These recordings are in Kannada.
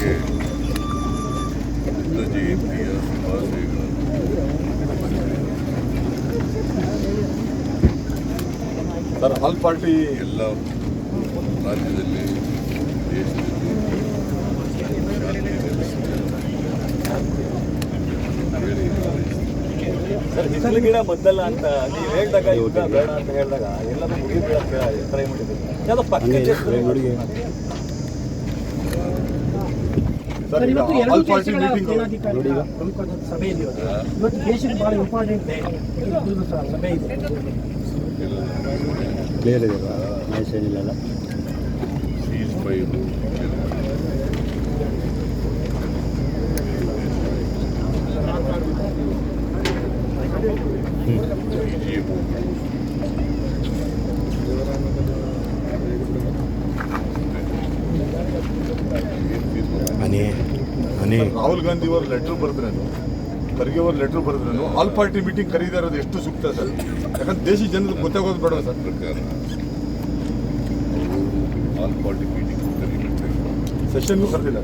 ಜೊತೆಗೆ ಬುದ್ಧ ಜಯಂತಿಯ ಶುಭಾಶಯಗಳನ್ನು ಸರ್ ಆಲ್ ಪಾರ್ಟಿ ಎಲ್ಲ ರಾಜ್ಯದಲ್ಲಿ ದೇಶದಲ್ಲಿ ಸರ್ ಬಿಸಿಲು ಗಿಡ ಬದ್ದಲ್ಲ ಅಂತ ನೀವು ಹೇಳಿದಾಗ ಯುದ್ಧ ಬೇಡ ಅಂತ ಹೇಳಿದಾಗ ಎಲ್ಲರೂ ಮುಗಿದ್ರೆ ಬೀಳಕ್ಕೆ ಟ್ರೈ ಮಾಡಿದ್ದೀವಿ ಯಾವುದೋ ಪಕ್ಕ ಸರ್ ಇವತ್ತು ಎರಡು ದೇಶಗಳ ಸೇನಾಧಿಕಾರಿಗಳ ಪ್ರಮುಖ ಸಭೆ ಇದೆ ಇವತ್ತು. ದೇಶಕ್ಕೆ ಬಹಳ ಇಂಪಾರ್ಟೆಂಟ್ ಡೇ ಸಭೆ ಇದೆ. ಬೇರೆ ಮ್ಯಾಚ್ ಏನಿಲ್ಲ ಸೀಸ್ ರಾಹುಲ್ ಗಾಂಧಿ ಅವರು ಲೆಟರ್ ಬರೆದ್ರೇನು? ಖರ್ಗೆ ಅವರು ಲೆಟರ್ ಬರೆದ್ರೇನು? ಆಲ್ ಪಾರ್ಟಿ ಮೀಟಿಂಗ್ ಕರೀತಾ ಇರೋದು ಎಷ್ಟು ಸೂಕ್ತ ಸರ್? ಯಾಕಂದ್ರೆ ದೇಶಿ ಜನರು ಗೊತ್ತಾಗೋದು ಬೇಡ ಸರ್. ಪ್ರಕಾರ ಆಲ್ ಪಾರ್ಟಿ ಮೀಟಿಂಗ್ ಸೆಷನ್ಗೂ ಕರೆದಿಲ್ಲ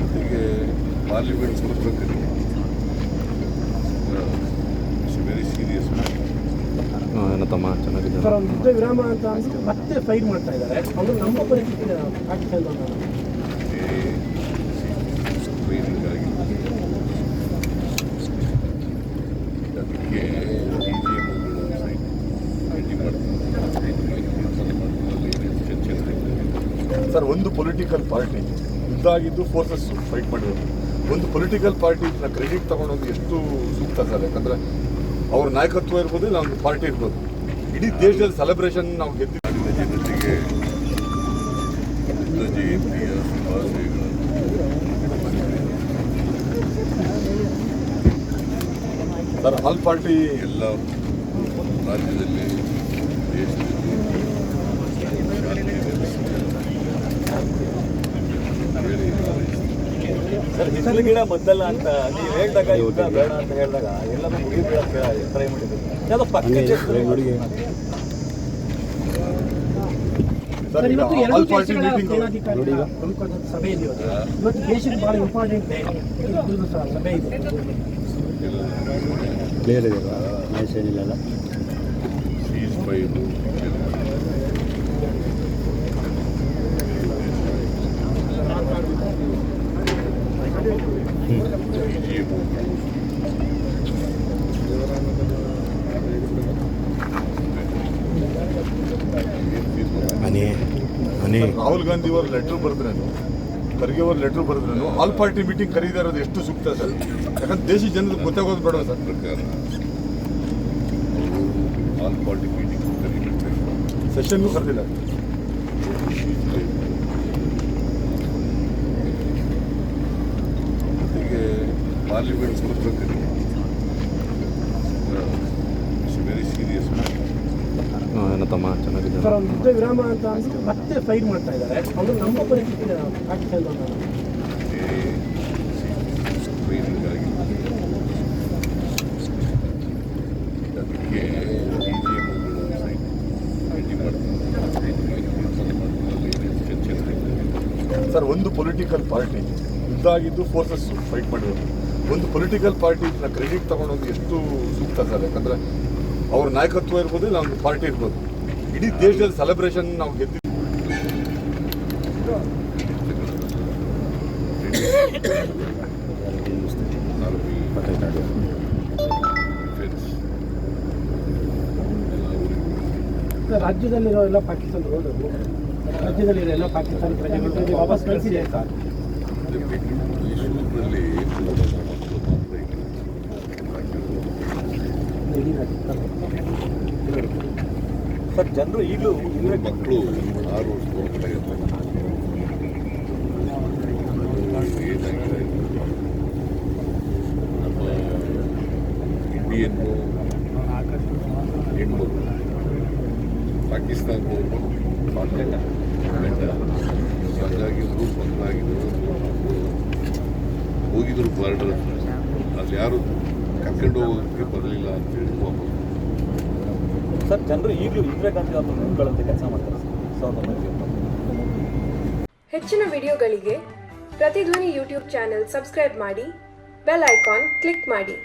ಜೊತೆಗೆ ಪಾರ್ಲಿಮೆಂಟ್ ಕೊಡಬೇಕಲ್ಲಿ ತಮ್ಮ ಚೆನ್ನಾಗಿದೆ ಸರ್ ಒಂದು ಯುದ್ಧ ವಿರಾಮ ಅಂತ ಅಂದ್ರೆ ಮತ್ತೆ ಫೈಟ್ ಮಾಡ್ತಾ ಇದ್ದಾರೆ. ಅವರು ನಮ್ಮ ಪರಿಸ್ಥಿತಿ ಪಾಕಿಸ್ತಾನ ಸರ್ ಒಂದು ಪೊಲಿಟಿಕಲ್ ಪಾರ್ಟಿ ಇದ್ದಾಗಿದ್ದು ಆಗಿದ್ದು ಫೋರ್ಸಸ್ ಫೈಟ್ ಮಾಡಿರೋದು. ಒಂದು ಪೊಲಿಟಿಕಲ್ ಪಾರ್ಟಿ ಕ್ರೆಡಿಟ್ ತಗೊಂಡೋದು ಎಷ್ಟು ಸೂಕ್ತ ಸರ್? ಯಾಕಂದ್ರೆ ಅವ್ರ ನಾಯಕತ್ವ ಇರ್ಬೋದು ಇಲ್ಲ ಒಂದು ಪಾರ್ಟಿ ಇರ್ಬೋದು. ಇಡೀ ದೇಶದಲ್ಲಿ ಸೆಲೆಬ್ರೇಷನ್ ನಾವು ಗೆದ್ದಿದ್ದ ಜನತೆಗೆ ಬುದ್ಧ ಜಯಂತಿಯ ಶುಭಾಶಯಗಳನ್ನು ಸರ್ ಆಲ್ ಪಾರ್ಟಿ ಎಲ್ಲ ರಾಜ್ಯದಲ್ಲಿ ದೇಶದಲ್ಲಿ ಶಾಂತಿ ನೆಲೆಸಿದೆ ಹೇಳಿ ಸರ್ ಬಿಸಿಲು ಗಿಡ ಮದ್ದಲ್ಲ ಅಂತ ನೀವು ಹೇಳಿದಾಗ ಯುದ್ಧ ಬೇಡ ಅಂತ ಹೇಳಿದಾಗ ಎಲ್ಲರೂ ಮುಗಿ ಬೀಳಕ್ಕೆ ಟ್ರೈ ಯಾವುದೋ ಪಕ್ಕ ಇವತ್ತು ಸೇನಾಧಿಕಾರಿಗಳ ಪ್ರಮುಖವಾದ ಸಭೆ ಇದೆ ಇವತ್ತು ಇವತ್ತು ದೇಶಕ್ಕೆ ಬಹಳ ಇಂಪಾರ್ಟೆಂಟ್ ಡೇ ಇದು ಸಹ ಸಭೆ ಇದೆ. ಕ್ಲಿಯರ್ ಇದೆಯಲ್ಲ ಮ್ಯಾಚ್ ಏನಿಲ್ಲ ಸೀಸ್ ಫೈಲು ಮನೆ ಮನೆ ರಾಹುಲ್ ಗಾಂಧಿ ಅವರು ಲೆಟರ್ ಬರೆದ್ರೇನು? ಖರ್ಗೆ ಅವರು ಲೆಟರ್ ಬರೆದ್ರೇನು? ಆಲ್ ಪಾರ್ಟಿ ಮೀಟಿಂಗ್ ಕರೀತಾ ಇರೋದು ಎಷ್ಟು ಸೂಕ್ತ ಸರ್? ಯಾಕಂದ್ರೆ ದೇಶಿ ಜನರು ಗೊತ್ತಾಗೋದು ಬೇಡ ಸರ್. ಪ್ರಕಾರ ಆಲ್ ಪಾರ್ಟಿ ಮೀಟಿಂಗ್ ಸೆಷನ್ಗೂ ಕರೆದಿಲ್ಲ ಪಾರ್ಲಿಮೆಂಟ್ ತಮ್ಮ ಚೆನ್ನಾಗಿದೆ ಸರ್ ಒಂದು ಯುದ್ಧ ವಿರಾಮ ಅಂತ ಅಂದ್ರೆ ಮತ್ತೆ ಫೈಟ್ ಮಾಡ್ತಾ ಇದ್ದಾರೆ ಅವರು ನಮ್ಮ ಪರಿಸ್ಥಿತಿ ಪಾಕಿಸ್ತಾನ ಸರ್ ಒಂದು ಪೊಲಿಟಿಕಲ್ ಪಾರ್ಟಿ ಇದ್ದಾಗಿದ್ದು ಆಗಿದ್ದು ಫೋರ್ಸಸ್ ಫೈಟ್ ಮಾಡಿರೋದು. ಒಂದು ಪೊಲಿಟಿಕಲ್ ಪಾರ್ಟಿ ಕ್ರೆಡಿಟ್ ತಗೊಂಡೋಗಿ ಎಷ್ಟು ಸೂಕ್ತ ಸರ್? ಯಾಕಂದ್ರೆ ಅವ್ರ ನಾಯಕತ್ವ ಇರ್ಬೋದು ಇಲ್ಲ ಒಂದು ಪಾರ್ಟಿ ಇರ್ಬೋದು. ಇಡೀ ದೇಶದಲ್ಲಿ ಸೆಲೆಬ್ರೇಷನ್ ನಾವು ಗೆದ್ದಿದ್ದೀವಿ ರಾಜ್ಯದಲ್ಲಿರೋ ಎಲ್ಲ ಪಾಕಿಸ್ತಾನ ರಾಜ್ಯದಲ್ಲಿರೋ ಎಲ್ಲ ಪಾಕಿಸ್ತಾನ ಪ್ರಜೆಗಳು ವಾಪಸ್ ಕಳಿಸಿದೆ ಸರ್ ಮೈಸೂರಿನಲ್ಲಿ ಜನರು ಈಗಲೂ ಮಕ್ಕಳು ಆರು ಏನಾಗಿದೆ ಮಕ್ಕಳಾಗಿದ್ರು ಹೋಗಿದ್ರು ಬಾರ್ಡರ್ ಅಲ್ಲಿ. ಯಾರು ಕರ್ಕೊಂಡು ಹೋಗೋಕ್ಕೆ ಬರಲಿಲ್ಲ ಅಂತೇಳಿ ವಾಪಸ್ ಸರ್, ಜನರು ಈಗಲೂ ಇಂದಿರಾ ಗಾಂಧಿ ಅವರ ನೆನ್ಕೊಳ್ಳೋಂಥ ಕೆಲಸ ಮಾಡ್ತಾರೆ ಸಾವಿರದ ಒಂಬೈನೂರ. ಹೆಚ್ಚಿನ ವಿಡಿಯೋಗಳಿಗೆ ಪ್ರತಿಧ್ವನಿ ಯೂಟ್ಯೂಬ್ ಚಾನೆಲ್ ಸಬ್ಸ್ಕ್ರೈಬ್ ಮಾಡಿ, ಬೆಲ್ ಐಕಾನ್ ಕ್ಲಿಕ್ ಮಾಡಿ